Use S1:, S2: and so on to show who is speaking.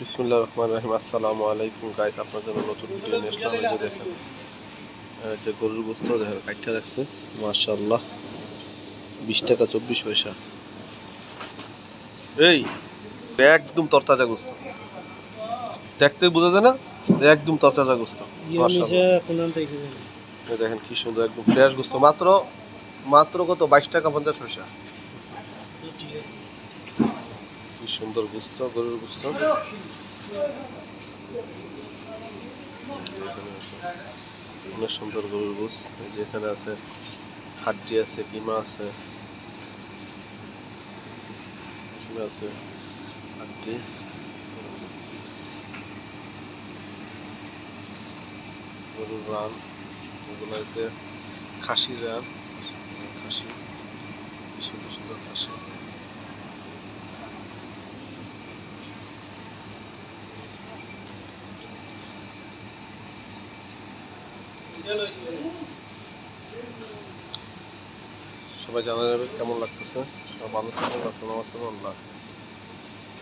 S1: বিসমুল্লাহ রহমান রাহিম। আসসালামু আলাইকুম গাইস আপনার জন্য নতুন ভিডিও নিয়ে আসলাম যে দেখেন। যে গরুর গোস্ত দেখেন কাটটা রাখছে মাশাআল্লাহ বিশ টাকা চব্বিশ পয়সা। এই একদম তরতাজা গোস্ত। দেখতে বোঝা যায় না একদম তরতাজা গোস্ত দেখেন কি সুন্দর একদম ফ্রেশ গোস্ত। মাত্র মাত্র কত? বাইশ টাকা পঞ্চাশ পয়সা। কি সুন্দর গোস্ত, গরুর গোস্ত? অনেক সুন্দর গরুর গোস এই যে এখানে আছে, হাড্ডি আছে, কিমা আছে। আছে? হাড্ডি। গরুর রান এগুলো আছে খাসির রান। খাসি কি সুন্দর সুন্দর খাসি সবাই জানা যাবে কেমন লাগতেছে সব ভালো থাকুন আল্লাহ।